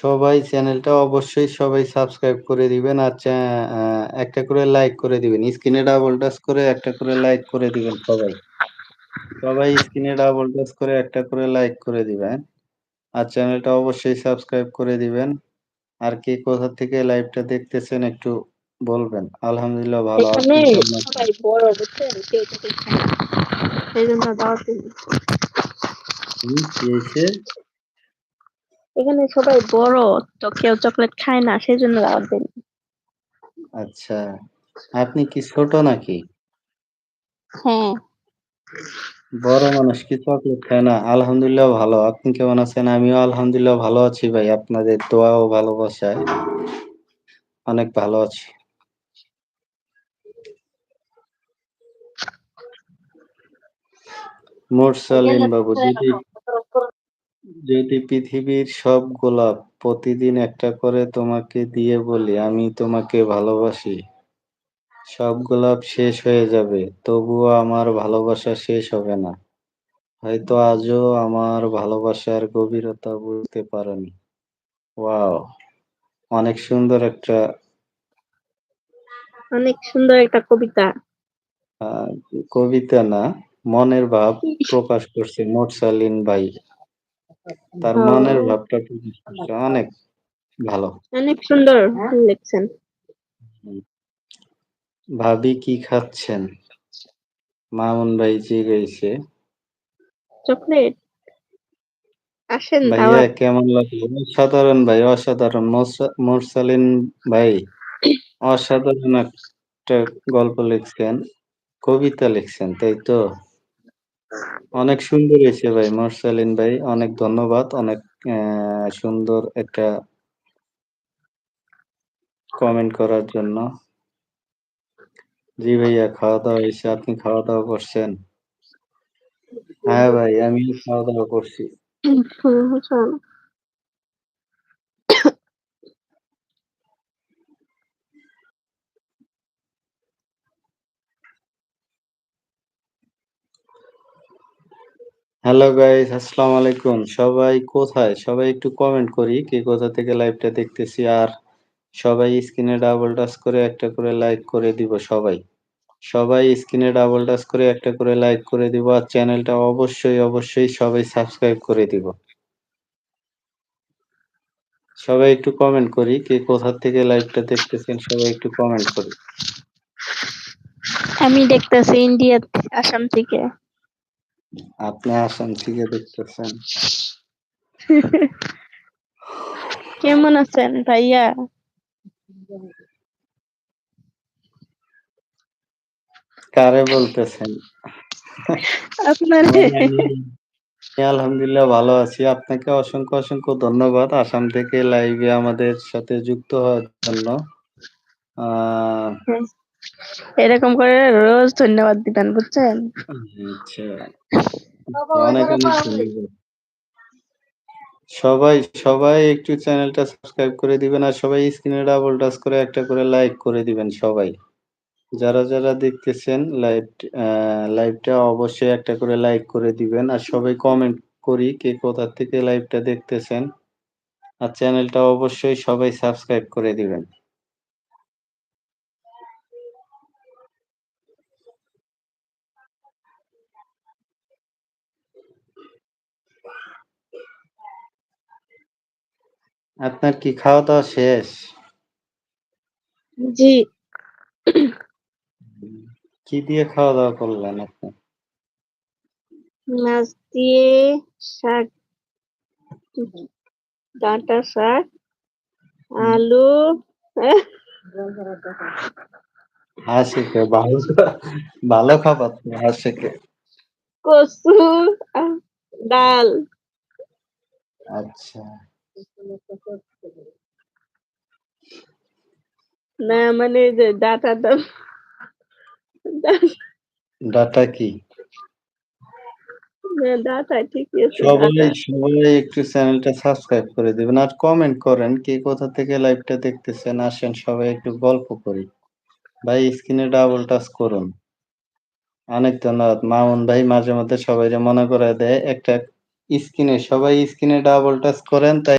সবাই চ্যানেলটা অবশ্যই সবাই সাবস্ক্রাইব করে দিবেন আর একটা করে লাইক করে দিবেন। স্ক্রিনে ডাবল টাচ করে একটা করে লাইক করে দিবেন সবাই। সবাই স্ক্রিনে ডাবল টাচ করে একটা করে লাইক করে দিবেন। আর চ্যানেলটা অবশ্যই সাবস্ক্রাইব করে দিবেন। আর কে কোথা থেকে লাইভটা দেখতেছেন একটু বলবেন। আলহামদুলিল্লাহ ভালো। এখানে এখানে সবাই বড়, তো কেউ চকলেট খায় না, সেজন্য দাওয়াত দিলাম। আচ্ছা। আপনি কি ছোট নাকি? হ্যাঁ। বড় মানুষ কি চকলেট খায় না? আলহামদুলিল্লাহ ভালো। আপনি কেমন আছেন? আমিও আলহামদুলিল্লাহ ভালো আছি ভাই। আপনাদের দোয়া ও ভালোবাসায় অনেক ভালো আছি। মুরসালিন বাবু যদি যদি পৃথিবীর সব গোলাপ প্রতিদিন একটা করে তোমাকে দিয়ে বলি আমি তোমাকে ভালোবাসি। সব গোলাপ শেষ হয়ে যাবে, তবুও আমার ভালোবাসা শেষ হবে না। হয়তো আজও আমার ভালোবাসার গভীরতা বুঝতে পারোনি। ওয়াও! অনেক সুন্দর একটা অনেক সুন্দর একটা কবিতা। কবিতা না, মনের ভাব প্রকাশ করছে মুরসালিন ভাই। তার ও। মনের ভাবটা। অনেক ভালো। অনেক সুন্দর লিখছেন। ভাবি কি খাচ্ছেন? মামুন ভাই জিগাইছে। চকলেট? আসেন ভাইয়া কেমন লাগল? অসাধারণ ভাই, অসাধারণ। মোরসা মুরসালিন ভাই অসাধারণ একটা গল্প লিখছেন, কবিতা লিখছেন, তাই তো? অনেক সুন্দর হয়েছে ভাই মোরসালিন ভাই। অনেক ধন্যবাদ। অনেক সুন্দর একটা কমেন্ট করার জন্য। জি ভাইয়া খাওয়া-দাওয়া হয়েছে আপনি খাওয়া-দাওয়া করছেন? হ্যাঁ ভাই, আমিও খাওয়া-দাওয়া করছি। হ্যালো গাইস, আসসালামু আলাইকুম। সবাই কোথায়? সবাই একটু কমেন্ট করি কে কোথা থেকে লাইভটা দেখতেছি। আর সবাই স্ক্রিনে ডাবল টাচ করে একটা করে লাইক করে দিব সবাই। সবাই স্ক্রিনে ডাবল টাচ করে একটা করে লাইক করে দিব। আর চ্যানেলটা অবশ্যই, অবশ্যই সবাই সাবস্ক্রাইব করে দিব। সবাই একটু কমেন্ট করি কে কোথা থেকে লাইভটা দেখতেছেন সবাই একটু কমেন্ট করি। আমি দেখতেছি ইন্ডিয়া আসাম থেকে। আপনি আসাম থেকে দেখতেছেন। কেমন আছেন ভাইয়া? কারে বলতেছেন? আপনারে। আলহামদুলিল্লাহ ভালো আছি। আপনাকে অসংখ্য, অসংখ্য ধন্যবাদ আসাম থেকে লাইভে আমাদের সাথে যুক্ত হওয়ার জন্য। আ হুম। এরকম করে রোজ ধন্যবাদ দিবেন, বুঝছেন? আচ্ছা। সবাই, সবাই একটু চ্যানেলটা সাবস্ক্রাইব করে দিবেন। আর সবাই স্ক্রিনে ডাবল টাচ করে একটা করে লাইক করে দিবেন সবাই। যারা, যারা দেখতেছেন লাইভ লাইভটা অবশ্যই একটা করে লাইক করে দিবেন। আর সবাই কমেন্ট করি কে কোথা থেকে লাইভটা দেখতেছেন। আর চ্যানেলটা অবশ্যই সবাই সাবস্ক্রাইব করে দিবেন। আপনার কি খাওয়া-দাওয়া শেষ? জি। কি দিয়ে খাওয়া-দাওয়া করলেন আপনি? মাছ দিয়ে শাক ডাঁটা শাক, আলু হাসি কে ভালো ভালো খাবার তো হাসি কে। কচু ডাল। আচ্ছা। না মানে যে ডাঁটা ডাটা কি? ডাঁটা আছে সবাই, সবাই একটু চ্যানেলটা সাবস্ক্রাইব করে দিবেন। আর কমেন্ট করেন কে কোথা থেকে লাইভটা দেখতেছেন। আসেন সবাই একটু গল্প করি। ভাই স্ক্রিনে ডাবল টাচ করুন। অনেক ধন্যবাদ। মামুন ভাই মাঝে মধ্যে সবাইরে মনে করায় দেয়। একটা স্ক্রিনে, সবাই স্ক্রিনে ডাবল টাচ করেন, তাই